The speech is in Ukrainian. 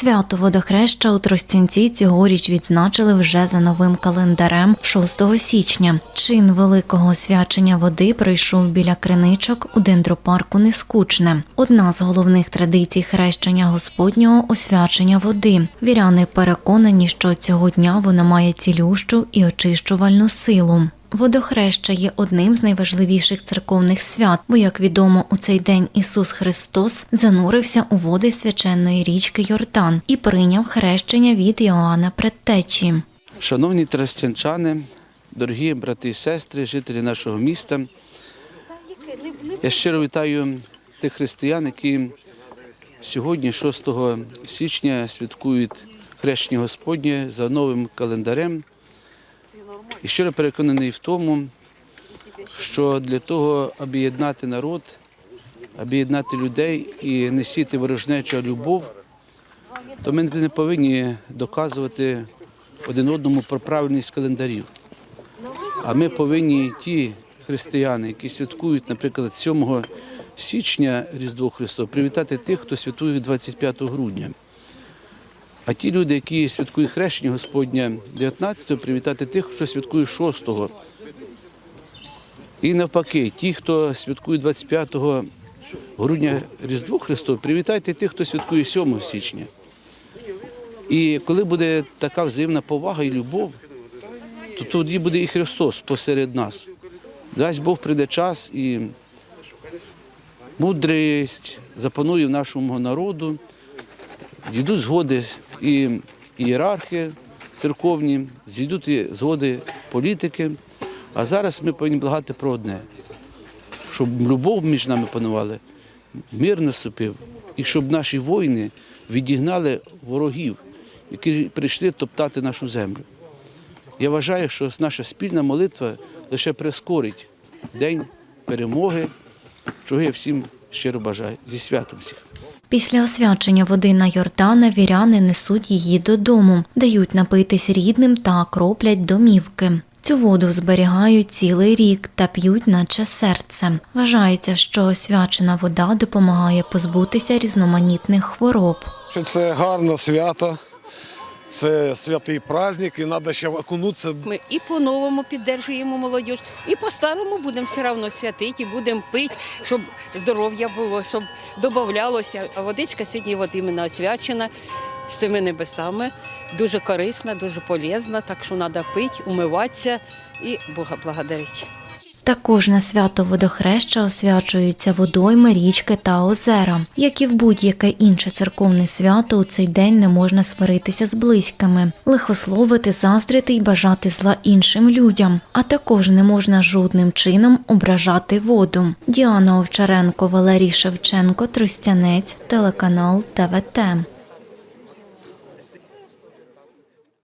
Свято водохреща у Тростянці цьогоріч відзначили вже за новим календарем 6 січня. Чин великого освячення води пройшов біля криничок у дендропарку Нескучне. Одна з головних традицій хрещення Господнього освячення води. Віряни переконані, що цього дня вона має цілющу і очищувальну силу. Водохреща є одним з найважливіших церковних свят, бо, як відомо, у цей день Ісус Христос занурився у води свяченої річки Йордан і прийняв хрещення від Іоанна Предтечі. Шановні тростянчани, дорогі брати і сестри, жителі нашого міста, я щиро вітаю тих християн, які сьогодні, 6 січня, святкують хрещення Господнє за новим календарем. І щиро переконаний в тому, що для того, аби єднати народ, аби єднати людей і не сіти ворожнечу любов, то ми не повинні доказувати один одному про правильність календарів. А ми повинні ті християни, які святкують, наприклад, 7 січня Різдво Христове, привітати тих, хто святкує 25 грудня. А ті люди, які святкують хрещення Господня 19-го, привітати тих, хто святкує 6-го. І навпаки, ті, хто святкує 25 грудня Різдво Христове, привітайте тих, хто святкує 7 січня. І коли буде така взаємна повага і любов, то тоді буде і Христос посеред нас. Дасть Бог прийде час і мудрість запанує в нашому народу, дійдуть згоди і ієрархи церковні, зійдуть згоди політики. А зараз ми повинні благати про одне, щоб любов між нами панувала, мир наступив, і щоб наші воїни відігнали ворогів, які прийшли топтати нашу землю. Я вважаю, що наша спільна молитва лише прискорить день перемоги, чого я всім щиро бажаю. Зі святом всіх. Після освячення води на Йордана віряни несуть її додому, дають напитись рідним та кроплять домівки. Цю воду зберігають цілий рік та п'ють, наче серце. Вважається, що освячена вода допомагає позбутися різноманітних хвороб. що це гарне свято, це святий праздник, і треба ще окунутися. Ми і по-новому піддержуємо молодіж, і по-старому будемо все одно святити, і будемо пити, щоб здоров'я було, щоб додавалося. А водичка сьогодні от іменно освячена всіми небесами. Дуже корисна, дуже полезна, так що треба пити, умиватися і Бога благодарити. Також на свято водохреща освячуються водойми, річки та озера. Як і в будь-яке інше церковне свято, у цей день не можна сваритися з близькими, лихословити, заздрити й бажати зла іншим людям, а також не можна жодним чином ображати воду. Діана Овчаренко, Валерій Шевченко, Тростянець, телеканал ТВТ.